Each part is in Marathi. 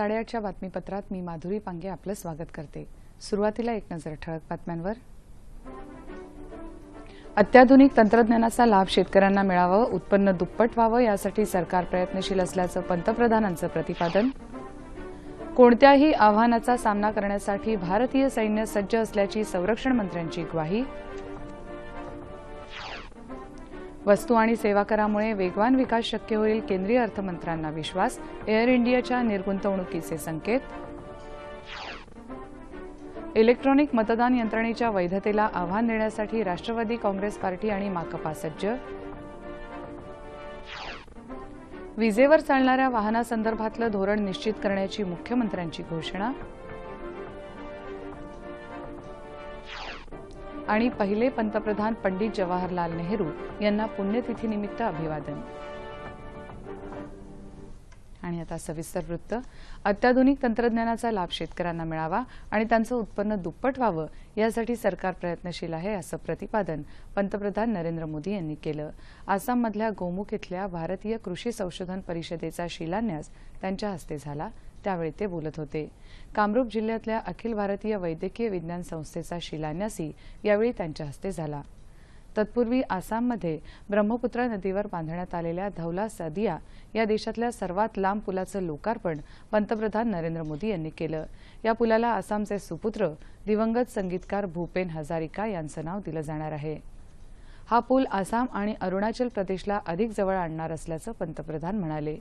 साडेआठच्या बातमीपत्रात मी माधुरी पांगे आपलं स्वागत करते. सुरुवातीला एक नजर ठळक बातम्यांवर. अत्याधुनिक तंत्रज्ञानाचा लाभ शेतकऱ्यांना मिळावं उत्पन्न दुप्पट व्हावं यासाठी सरकार प्रयत्नशील असल्याचं पंतप्रधानांचं प्रतिपादन. कोणत्याही आव्हानाचा सामना करण्यासाठी भारतीय सैन्य सज्ज असल्याची संरक्षण मंत्र्यांची ग्वाही. वस्तू आणि सेवा करामुळे वेगवान विकास शक्य होईल केंद्रीय अर्थमंत्र्यांना विश्वास एअर इंडियाच्या निर्गुंतवणुकीचे संकेत. इलेक्ट्रॉनिक मतदान यंत्रणेच्या वैधतेला आव्हान देण्यासाठी राष्ट्रवादी काँग्रेस पार्टी आणि माकपा सज्ज. विजेवर चालणाऱ्या वाहनासंदर्भातलं धोरण निश्चित करण्याची मुख्यमंत्र्यांची घोषणा. आणि पहिले पंतप्रधान पंडित जवाहरलाल नेहरू यांना पुण्यतिथीनिमित्त अभिवादन. आणि आता सविस्तर वृत्त. अत्याधुनिक तंत्रज्ञानाचा लाभ शेतकऱ्यांना मिळावा आणि त्यांचं उत्पन्न दुप्पट व्हावं यासाठी सरकार प्रयत्नशील आहे असं प्रतिपादन पंतप्रधान नरेंद्र मोदी यांनी केलं. आसाममधल्या गोमुख इथल्या भारतीय कृषी संशोधन परिषदेचा शिलान्यास त्यांच्या हस्ते झाला. त्यावेळी ते बोलत होते. कामरूप जिल्ह्यातल्या अखिल भारतीय वैद्यकीय विज्ञान संस्थेचा शिलान्यासही यावेळी त्यांच्या हस्ते झाला. तत्पूर्वी आसाममध्ये ब्रह्मपुत्रा नदीवर बांधण्यात आलेल्या धौला सदिया या देशातल्या सर्वात लांब पुलाचं लोकार्पण पंतप्रधान नरेंद्र मोदी यांनी केलं. या पुलाला आसामचे सुपुत्र दिवंगत संगीतकार भूपेन हजारिका यांचं नाव दिलं जाणार आहे. हा पूल आसाम आणि अरुणाचल प्रदेशला अधिक जवळ आणणार असल्याचं पंतप्रधान म्हणाले.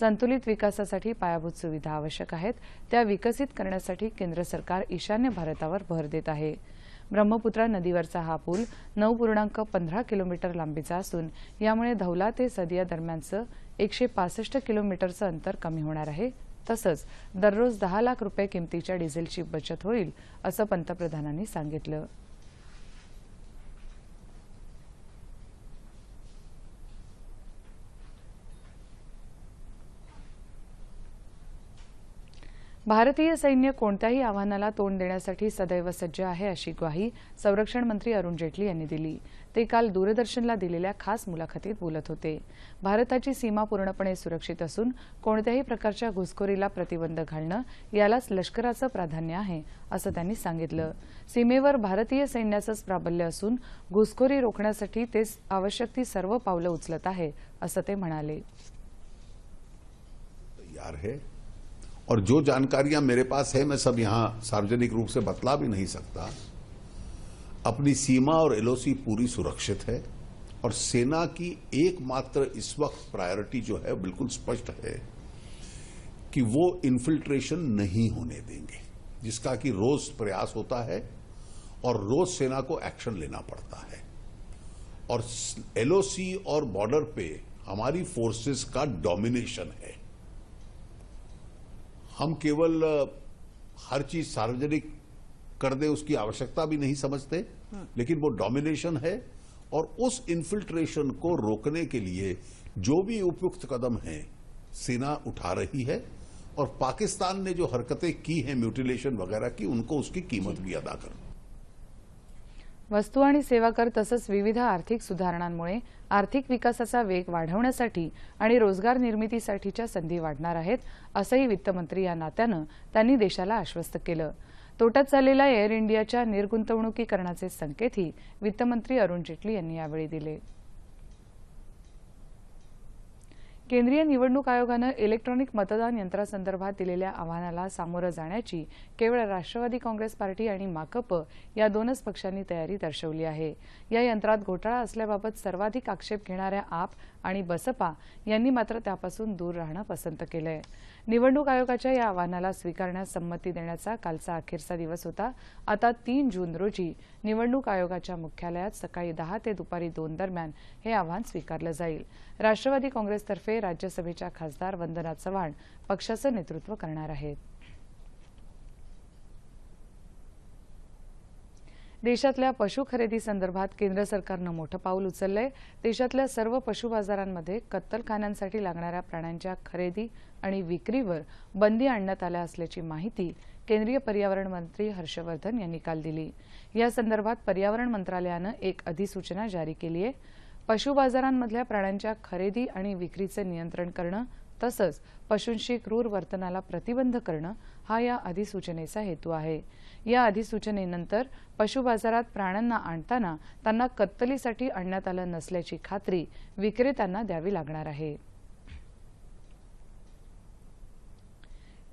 संतुलित विकासासाठी पायाभूत सुविधा आवश्यक आहेत. त्या विकसित करण्यासाठी केंद्र सरकार ईशान्य भारतावर भर देत आहे. ब्रह्मपुत्रा नदीवरचा हा पूल नऊ पूर्णांक पंधरा किलोमीटर लांबीचा असून यामुळे धौला ते सदिया दरम्यानचं एकशे पासष्ट किलोमीटरचं अंतर कमी होणार आहे. तसंच दररोज दहा लाख रुपये किमतीच्या डिझेलची बचत होईल असं पंतप्रधानांनी सांगितलं. भारतीय सैन्य कोणत्याही आव्हानाला तोंड देण्यासाठी सदैव सज्ज आहे अशी ग्वाही संरक्षण मंत्री अरुण जेटली यांनी दिली. ते काल दूरदर्शनला दिलेल्या खास मुलाखतीत बोलत होते. भारताची सीमा पूर्णपणे सुरक्षित असून कोणत्याही प्रकारच्या घुसखोरीला प्रतिबंध घालणं यालाच लष्कराचं प्राधान्य आहे असं त्यांनी सांगितलं. सीमेवर भारतीय सैन्याचंच प्राबल्य असून घुसखोरी रोखण्यासाठी ते आवश्यक ती सर्व पावलं उचलत आहे असं ते म्हणाले. और जो जानकारियाँ मेरे पास है, मैं सब यहाँ सार्वजनिक रूप से बतला भी नहीं सकता। अपनी सीमा और एलओसी पूरी सुरक्षित है और सेना की एकमात्र इस वक्त प्रायोरिटी जो है बिल्कुल स्पष्ट है कि वो इन्फिल्ट्रेशन नहीं होने देंगे, जिसका कि रोज प्रयास होता है और रोज सेना को एक्शन लेना पड़ता है। और एलओसी और बॉर्डर पे हमारी फोर्सेस का डोमिनेशन है। हम केवल हर चीज़ सार्वजनिक कर दे उसकी आवश्यकता भी नहीं समझते लेकिन वो डोमिनेशन है और उस इन्फिल्ट्रेशन को रोकने के लिए जो भी उपयुक्त कदम है सेना उठा रही है और पाकिस्तान ने जो हरकतें की हैं म्यूटिलेशन वगैरह की उनको उसकी कीमत भी अदा कर। वस्तू आणि सेवा कर तसंच विविध आर्थिक सुधारणांमुळे आर्थिक विकासाचा वेग वाढवण्यासाठी आणि रोजगार निर्मितीसाठीच्या संधी वाढणार आहेत असंही वित्तमंत्री या नात्यानं त्यांनी देशाला आश्वस्त केलं. तोट्यात चाललेल्या एअर इंडियाच्या निर्गुंतवणुकीकरणाचे संकेतही वित्तमंत्री अरुण जेटली यांनी यावेळी दिले. केंद्रीय निवडणूक आयोगानं इलेक्ट्रॉनिक मतदान यंत्रासंदर्भात दिलेल्या आव्हानाला सामोरं जाण्याची केवळ राष्ट्रवादी काँग्रेस पार्टी आणि माकप या दोनच पक्षांनी तयारी दर्शवली आहे. या यंत्रात घोटाळा असल्याबाबत सर्वाधिक आक्षेप घेणाऱ्या आप आणि बसपा यांनी मात्र त्यापासून दूर राहणं पसंत केलंय. निवडणूक आयोगाच्या या आव्हानाला स्वीकारण्यास संमती देण्याचा कालचा अखेरचा दिवस होता. आता तीन जून रोजी निवडणूक आयोगाच्या मुख्यालयात सकाळी दहा ते दुपारी दोन दरम्यान हे आव्हान स्वीकारलं जाईल. राष्ट्रवादी काँग्रेसतर्फे राज्यसभेच्या खासदार वंदना चव्हाण पक्षाचं नेतृत्व करणार आहेत. देशातल्या पशु खरेदी संदर्भात केंद्र सरकारनं मोठं पाऊल उचललंय. देशातल्या सर्व पशु बाजारांमध्ये कत्तलखान्यांसाठी लागणाऱ्या प्राण्यांच्या खरेदी आणि विक्रीवर बंदी आणण्यात आल्या असल्याची माहिती केंद्रीय पर्यावरण मंत्री हर्षवर्धन यांनी काल दिली. या संदर्भात पर्यावरण मंत्रालयानं एक अधिसूचना जारी केली आहे पशु बाजारांमधल्या प्राण्यांच्या खरेदी आणि विक्रीचं नियंत्रण करणं तसंच पशूंशी क्रूर वर्तनाला प्रतिबंध करणं हा या अधिसूचनेचा हेतू आहे. या अधिसूचनेनंतर पशु बाजारात प्राण्यांना आणताना त्यांना कत्तलीसाठी आणण्यात आलं नसल्याची खात्री विक्रेत्यांना द्यावी लागणार आहे.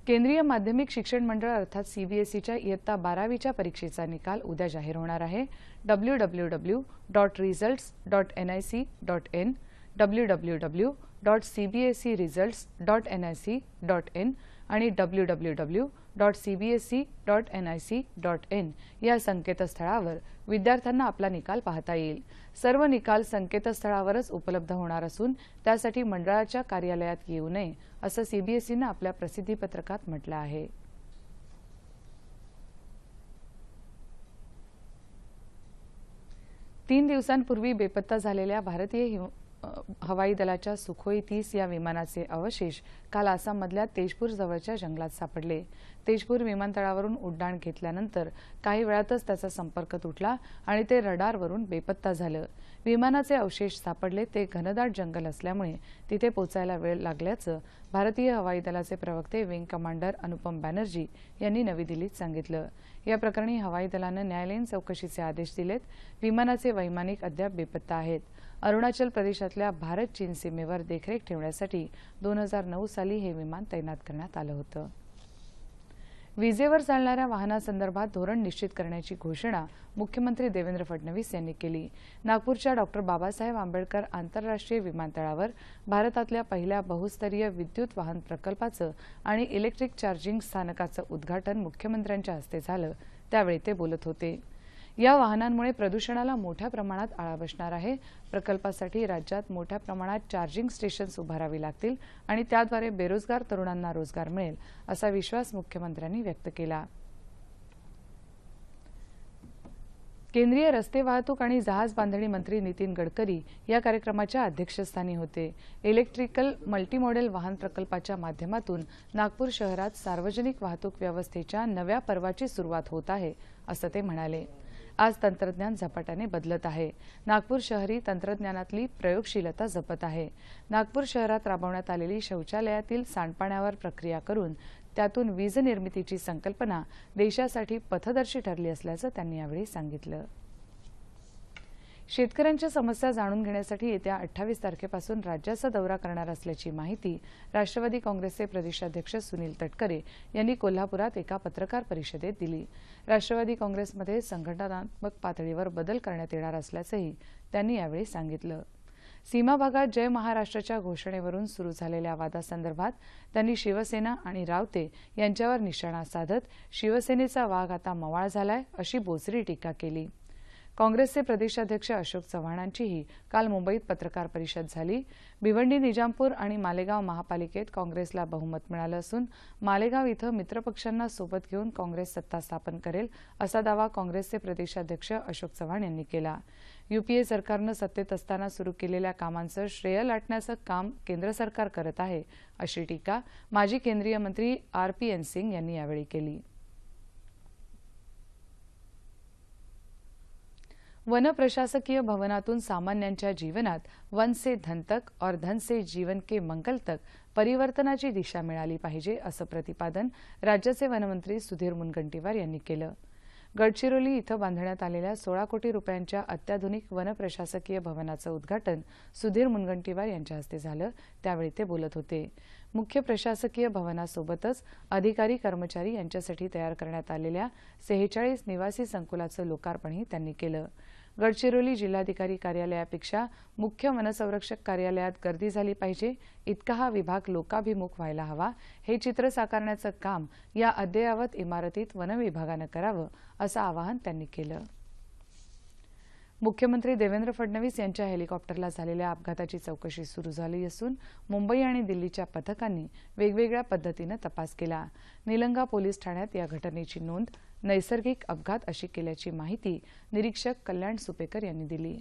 केंद्रीय माध्यमिक शिक्षण मंडळ अर्थात सीबीएसईच्या इयत्ता बारावीच्या परीक्षेचा निकाल उद्या जाहीर होणार आहे. W W W dot results dot N I C dot in W W W dot CBSE results dot N I C dot in आणि W W W dot CBSE dot N I C dot in या संकेतस्थळावर विद्यार्थ्यांना आपला निकाल पाहता येईल. सर्व निकाल संकेतस्थळावरच उपलब्ध होणार असून त्यासाठी मंडळाच्या कार्यालयात येऊ नये असं सीबीएसईनं आपल्या प्रसिद्धीपत्रकात म्हटलं आहे. तीन दिवसांपूर्वी बेपत्ता झालेल्या भारतीय हवाई दलाच्या सुखोई तीस या विमानाचे अवशेष काल आसाममधल्या तेजपूर जवळच्या जंगलात सापडले. तेजपूर विमानतळावरून उड्डाण घेतल्यानंतर काही वेळातच त्याचा संपर्क तुटला आणि ते रडारवरून बेपत्ता झालं. विमानाचे अवशेष सापडले ते घनदाट जंगल असल्यामुळे तिथे पोचायला वेळ लागल्याचं भारतीय हवाई दलाचे प्रवक्ते विंग कमांडर अनुपम बॅनर्जी यांनी नवी दिल्लीत सांगितलं. या प्रकरणी हवाई दलानं न्यायालयीन चौकशीचे आदेश दिलेत. विमानाचे वैमानिक अद्याप बेपत्ता आहेत. अरुणाचल प्रदेशातल्या भारत चीन सीमेवर देखरेख ठेवण्यासाठी दोन हजार नऊ साली हे विमान तैनात करण्यात आलं होतं. विजेवर चालणाऱ्या वाहनासंदर्भात धोरण निश्चित करण्याची घोषणा मुख्यमंत्री देवेंद्र फडणवीस यांनी केली. नागपूरच्या डॉक्टर बाबासाहेब आंबेडकर आंतरराष्ट्रीय विमानतळावर भारतातल्या पहिल्या बहुस्तरीय विद्युत वाहन प्रकल्पाचं आणि इलेक्ट्रिक चार्जिंग स्थानकाचं उद्घाटन मुख्यमंत्र्यांच्या हस्ते झालं त्यावेळी ते बोलत होते. या वाहनांमुळे प्रदूषणाला मोठ्या प्रमाणात आळा बसणार आहे. प्रकल्पासाठी राज्यात मोठ्या प्रमाणात चार्जिंग स्टेशन्स उभारावी लागतील आणि त्याद्वारे बेरोजगार तरुणांना रोजगार मिळेल असा विश्वास मुख्यमंत्र्यांनी व्यक्त केला. केंद्रीय रस्ते वाहतूक आणि जहाज बांधणी मंत्री नितीन गडकरी या कार्यक्रमाच्या अध्यक्षस्थानी होते. इलेक्ट्रिकल मल्टीमॉडेल वाहन प्रकल्पाच्या माध्यमातून नागपूर शहरात सार्वजनिक वाहतूक व्यवस्थेच्या नव्या पर्वाची सुरुवात होत आहे असं ते म्हणाले. आज तंत्रज्ञान झपाट्याने बदलत आहे. नागपूर शहरी तंत्रज्ञानातली प्रयोगशीलता जपत आहे. नागपूर शहरात राबवण्यात आलेली शौचालयातील सांडपाण्यावर प्रक्रिया करून त्यातून वीज निर्मितीची संकल्पना देशासाठी पथदर्शी ठरली असल्याचं त्यांनी यावेळी सांगितलं. शेतकऱ्यांच्या समस्या जाणून घेण्यासाठी येत्या अठ्ठावीस तारखेपासून राज्याचा दौरा करणार असल्याची माहिती राष्ट्रवादी काँग्रेसचे प्रदेशाध्यक्ष सुनील तटकरे यांनी कोल्हापुरात एका पत्रकार परिषदेत दिली. राष्ट्रवादी काँग्रेसमध्ये संघटनात्मक पातळीवर बदल करण्यात येणार असल्याचंही त्यांनी यावेळी सांगितलं. सीमा भागात जय महाराष्ट्राच्या घोषणेवरून सुरू झालेल्या वादासंदर्भात त्यांनी शिवसेना आणि रावते यांच्यावर निशाणा साधत शिवसेनेचा वाघ आता मवाळ झालाय अशी बोचरी टीका केली. काँग्रेसचे प्रदेशाध्यक्ष अशोक चव्हाणांचीही काल मुंबईत पत्रकार परिषद झाली. भिवंडी निजामपूर आणि मालेगाव महापालिकेत काँग्रेसला बहुमत मिळालं असून मालेगाव इथं मित्रपक्षांना सोबत घेऊन काँग्रेस सत्ता स्थापन करेल असा दावा काँग्रेसचे प्रदेशाध्यक्ष अशोक चव्हाण यांनी केला. युपीए सरकारनं सत्तेत असताना सुरू केलेल्या कामांचं श्रेय लाटण्याचं काम केंद्र सरकार करत आहे अशी टीका माजी केंद्रीय मंत्री आर पी एन सिंग यांनी यावेळी केली. वन प्रशासकीय भवनातून सामान्यांच्या जीवनात वन से धन तक और धन से जीवन के मंगल तक परिवर्तनाची दिशा मिळाली पाहिजे असं प्रतिपादन राज्याचे वनमंत्री सुधीर मुनगंटीवार यांनी केलं. गडचिरोली इथं बांधण्यात आलेल्या सोळा कोटी रुपयांच्या अत्याधुनिक वन प्रशासकीय भवनाचं उद्घाटन सुधीर मुनगंटीवार यांच्या हस्ते झालं. त्यावेळी ते बोलत होते. मुख्य प्रशासकीय भवनासोबतच अधिकारी कर्मचारी यांच्यासाठी तयार करण्यात आलेल्या सेहेचाळीस निवासी संकुलाचं लोकार्पणही त्यांनी केलं. गडचिरोली जिल्हाधिकारी कार्यालयापेक्षा मुख्य वनसंरक्षक कार्यालयात गर्दी झाली पाहिजे इतका हा विभाग लोकाभिमुख व्हायला हवा हे चित्र साकारण्याचं काम या अद्ययावत इमारतीत वनविभागानं करावं असं आवाहन त्यांनी केलं. मुख्यमंत्री देवेंद्र फडणवीस यांच्या हेलिकॉप्टरला झालेल्या अपघाताची चौकशी सुरू झाली असून मुंबई आणि दिल्लीच्या पथकांनी वेगवेगळ्या पद्धतीनं तपास केला. निलंगा पोलीस ठाण्यात या घटनेची नोंद नैसर्गिक अपघात अशी केल्याची माहिती निरीक्षक कल्याण सुपेकर यांनी दिली.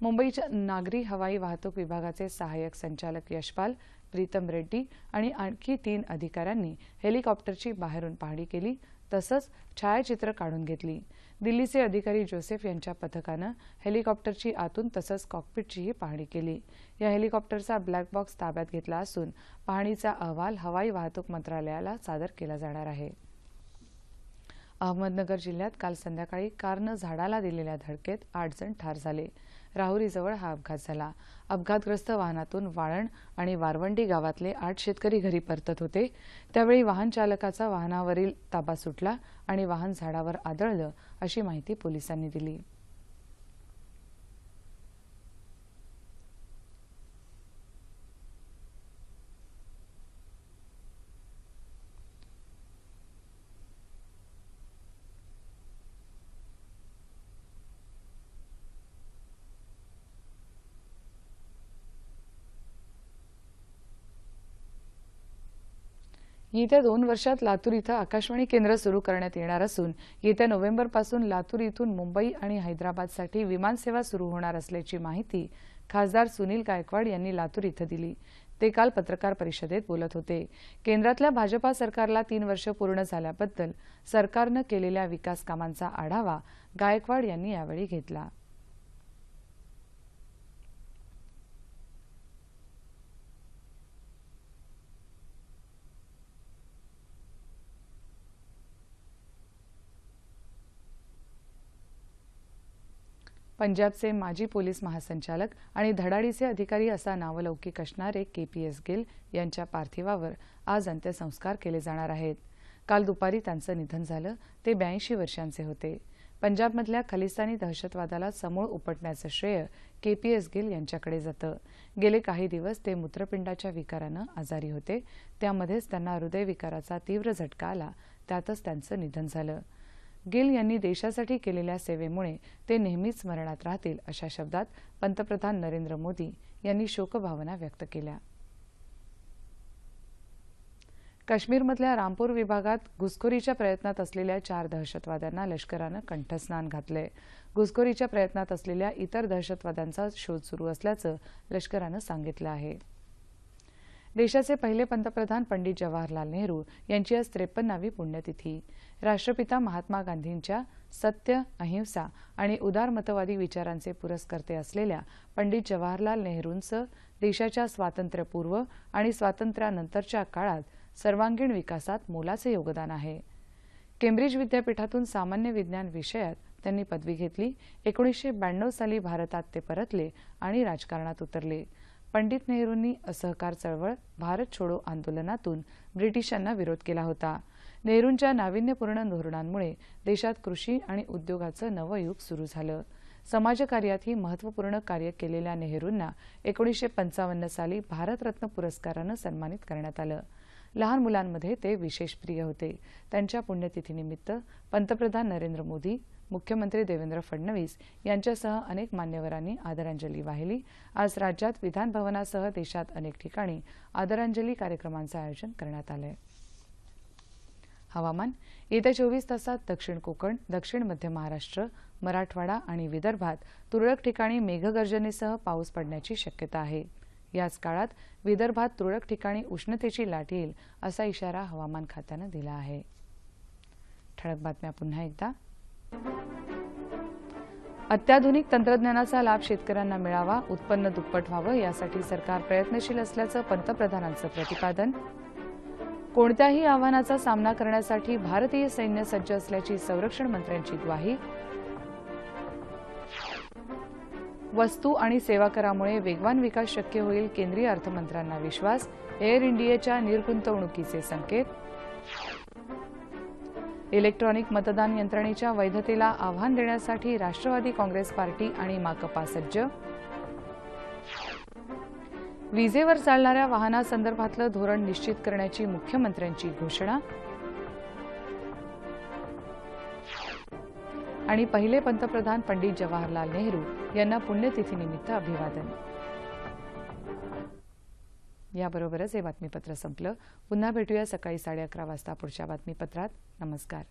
मुंबईच्या नागरी हवाई वाहतूक विभागाचे सहाय्यक संचालक यशपाल प्रीतम रेड्डी आणि आणखी तीन अधिकाऱ्यांनी हेलिकॉप्टरची बाहेरून पाहणी केली. तसंच छायाचित्र काढून घेतली. दिल्लीचे अधिकारी जोसेफ यांच्या पथकानं हेलिकॉप्टरची आतून तसंच कॉकपिटचीही पाहणी केली. या हेलिकॉप्टरचा ब्लॅक बॉक्स ताब्यात घेतला असून पाहणीचा अहवाल हवाई वाहतूक मंत्रालयाला सादर केला जाणार आहे. अहमदनगर जिल्ह्यात काल संध्याकाळी कारनं झाडाला दिलेल्या धडकेत आठ जण ठार झाले. राहुरीजवळ हा अपघात झाला. अपघातग्रस्त वाहनातून वाळण आणि वारवंडी गावातले आठ शेतकरी घरी परतत होते. त्यावेळी वाहन चालकाचा वाहनावरील ताबा सुटला आणि वाहन झाडावर आदळलं अशी माहिती पोलिसांनी दिली. येत्या दोन वर्षात लातूर इथं आकाशवाणी केंद्र सुरू करण्यात येणार असून येत्या नोव्हेंबरपासून लातूर इथून मुंबई आणि हैदराबादसाठी विमानसेवा सुरू होणार असल्याची माहिती खासदार सुनील गायकवाड यांनी लातूर इथं दिली. ते काल पत्रकार परिषदेत बोलत होते. केंद्रातल्या भाजपा सरकारला तीन वर्ष पूर्ण झाल्याबद्दल सरकारनं केलेल्या विकास कामांचा आढावा गायकवाड यांनी यावेळी घेतला. पंजाबचे माजी पोलीस महासंचालक आणि धडाडीचे अधिकारी असा नावलौकिक असणारे के पी एस गिल यांच्या पार्थिवावर आज अंत्यसंस्कार केले जाणार आहेत. काल दुपारी त्यांचं निधन झालं. ते ब्याऐंशी वर्षांचे होते. पंजाबमधल्या खलिस्तानी दहशतवादाला समूळ उपटण्याचं श्रेय के पी एस गिल यांच्याकडे जातं. गेले काही दिवस ते मूत्रपिंडाच्या विकारानं आजारी होते. त्यामध्येच त्यांना हृदयविकाराचा तीव्र झटका आला. त्यातच त्यांचं निधन झालं. गिल यांनी देशासाठी केलेल्या सेवेमुळे ते नेहमीच स्मरणात राहतील अशा शब्दात पंतप्रधान नरेंद्र मोदी यांनी शोकभावना व्यक्त केल्या. काश्मीरमधल्या रामपूर विभागात घुसखोरीच्या प्रयत्नात असलेल्या चार दहशतवाद्यांना लष्करानं कंठस्नान घातलंय. घुसखोरीच्या प्रयत्नात असलेल्या इतर दहशतवाद्यांचा शोध सुरू असल्याचं लष्करानं सांगितलं आहे. देशाचे पहिले पंतप्रधान पंडित जवाहरलाल नेहरू यांची आज त्रेपन्नावी पुण्यतिथी. राष्ट्रपिता महात्मा गांधींच्या सत्य अहिंसा आणि उदारमतवादी विचारांचे पुरस्कर्ते असलेल्या पंडित जवाहरलाल नेहरूंचं देशाच्या स्वातंत्र्यपूर्व आणि स्वातंत्र्यानंतरच्या काळात सर्वांगीण विकासात मोलाचे योगदान आहे. केम्ब्रिज विद्यापीठातून सामान्य विज्ञान विषयात त्यांनी पदवी घेतली एकोणीसशे ब्याण्णव साली भारतात ते परतले आणि राजकारणात उतरले. पंडित नेहरूंनी असहकार चळवळ भारत छोडो आंदोलनातून ब्रिटिशांना विरोध केला होता. नेहरूंच्या नाविन्यपूर्ण धोरणांमुळे देशात कृषी आणि उद्योगाचं नवं युग सुरू झालं. समाजकार्यातही महत्त्वपूर्ण कार्य केलेल्या नेहरूंना एकोणीसशे पंचावन्न साली भारतरत्न पुरस्कारानं सन्मानित करण्यात आलं. लहान मुलांमध्ये ते विशेष प्रिय होते. त्यांच्या पुण्यतिथीनिमित्त पंतप्रधान नरेंद्र मोदी मुख्यमंत्री देवेंद्र फडणवीस यांच्यासह अनेक मान्यवरांनी आदरांजली वाहिली. आज राज्यात विधानभवनासह देशात अनेक ठिकाणी आदरांजली कार्यक्रमांचं आयोजन करण्यात आलं हवामान. येत्या चोवीस तासात दक्षिण कोकण दक्षिण मध्य महाराष्ट्र मराठवाडा आणि विदर्भात तुरळक ठिकाणी मेघगर्जनेसह पाऊस पडण्याची शक्यता आहे. याच काळात विदर्भात तुरळक ठिकाणी उष्णतेची लाट येईल असा इशारा हवामान खात्यानं दिला आहे. ठळक बातम्या पुन्हा एकदा. अत्याधुनिक तंत्रज्ञानाचा लाभ शेतकऱ्यांना मिळावा उत्पन्न दुप्पट व्हावं यासाठी सरकार प्रयत्नशील असल्याचं पंतप्रधानांचं प्रतिपादन. कोणत्याही आव्हानाचा सामना करण्यासाठी भारतीय सैन्य सज्ज असल्याची संरक्षण मंत्र्यांची ग्वाही. वस्तू आणि सेवा करामुळे वेगवान विकास शक्य होईल केंद्रीय अर्थमंत्र्यांना विश्वास. एअर इंडियाच्या निर्गुंतवणुकीचे संकेत. इलेक्ट्रॉनिक मतदान यंत्रणेच्या वैधतेला आव्हान देण्यासाठी राष्ट्रवादी काँग्रेस पार्टी आणि माकपा सज्ज. विजेवर चालणाऱ्या वाहनासंदर्भातलं धोरण निश्चित करण्याची मुख्यमंत्र्यांची घोषणा. आणि पहिले पंतप्रधान पंडित जवाहरलाल नेहरू यांना पुण्यतिथीनिमित्त अभिवादन. याबरोबरच हे बातमीपत्र संपलं. पुन्हा भेटूया सकाळी साडे अकरा वाजता पुढच्या बातमीपत्रात. नमस्कार.